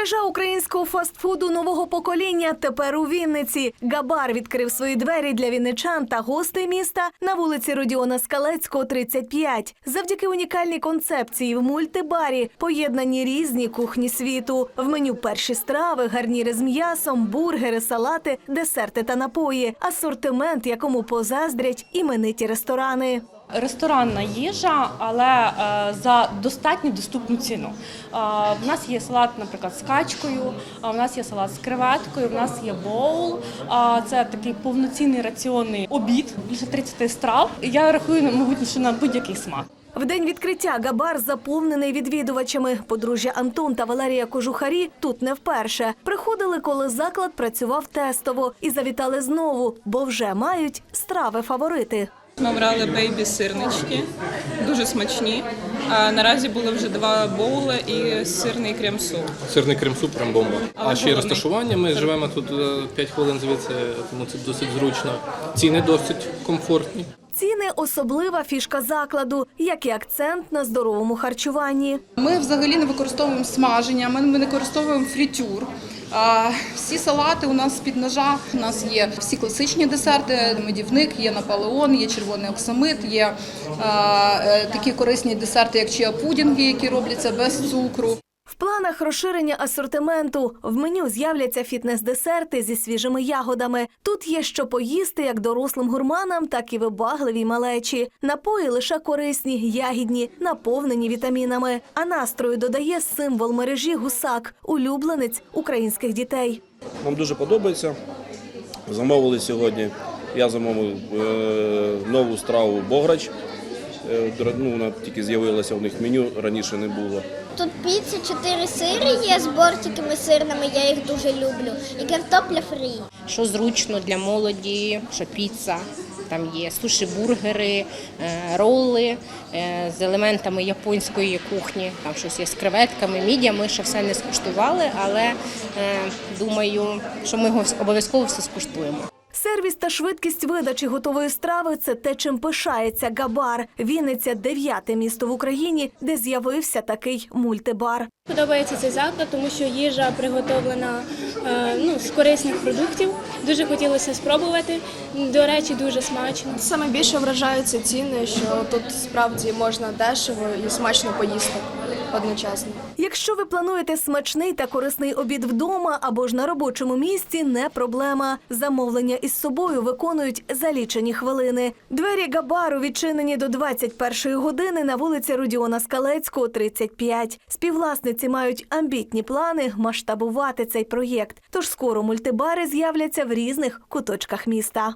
Мережа українського фастфуду нового покоління тепер у Вінниці. Габар відкрив свої двері для вінничан та гостей міста на вулиці Родіона Скалецького, 35. Завдяки унікальній концепції в мультибарі поєднані різні кухні світу. В меню перші страви, гарніри з м'ясом, бургери, салати, десерти та напої. Асортимент, якому позаздрять імениті ресторани. Ресторанна їжа, але е, за достатньо доступну ціну. Е, в нас є салат, наприклад, з качкою, а в нас є салат з креветкою, в нас є боул. Це такий повноцінний раціонний обід, більше 30 страв. Я рахую, мабуть, що на будь-який смак. В день відкриття Габар заповнений відвідувачами. Подружжя Антон та Валерія Кожухарі тут не вперше. Приходили, коли заклад працював тестово і завітали знову, бо вже мають страви фаворити. Ми брали бейбі сирнички, дуже смачні. А наразі були вже два боули і сирний крем-суп. Сирний крем-суп прям бомба. Але А ще й розташування. Ми живемо тут 5 хвилин звідси, тому це досить зручно. Ціни досить комфортні. Ціни особлива фішка закладу, як і акцент на здоровому харчуванні. Ми взагалі не використовуємо смаження, ми не використовуємо фритюр. Всі салати у нас з-під ножа. У нас є всі класичні десерти, медівник, є наполеон, є червоний оксамит, є е, такі корисні десерти, як чиа-пудінги, які робляться без цукру. В планах розширення асортименту в меню з'являться фітнес-десерти зі свіжими ягодами. Тут є що поїсти як дорослим гурманам, так і вибагливій малечі. Напої лише корисні, ягідні, наповнені вітамінами. А настрою додає символ мережі гусак, улюбленець українських дітей. Нам дуже подобається. Замовили сьогодні. Я замовив е, нову страву Бограч. Е, ну, вона тільки з'явилася в них меню, раніше не було. Тут піца, чотири сири є з бортиками сирними, я їх дуже люблю. І картопля фрі. що зручно для молоді, що піца. Там є суші-бургери, е, роли е, з елементами японської кухні. Там щось є з креветками, мідія. Ми ще все не скуштували, але думаю, що ми його обов'язково все скуштуємо. Сервіс та швидкість видачі готової страви це те, чим пишається Габар. Вінниця дев'яте місто в Україні, де з'явився такий мультибар. Подобається цей заклад, тому що їжа приготовлена е, ну, з корисних продуктів. Дуже хотілося спробувати. До речі, дуже смачно. Саме більше вражаються ціни, що тут справді можна дешево і смачно поїсти одночасно. Якщо ви плануєте смачний та корисний обід вдома або ж на робочому місці, не проблема. Замовлення із собою виконують за лічені хвилини. Двері Габару відчинені до 21-ї години на вулиці Родіона Скалецького, 35. Співвласниці мають амбітні плани масштабувати цей проєкт. Тож скоро мультибари з'являться в різних куточках міста.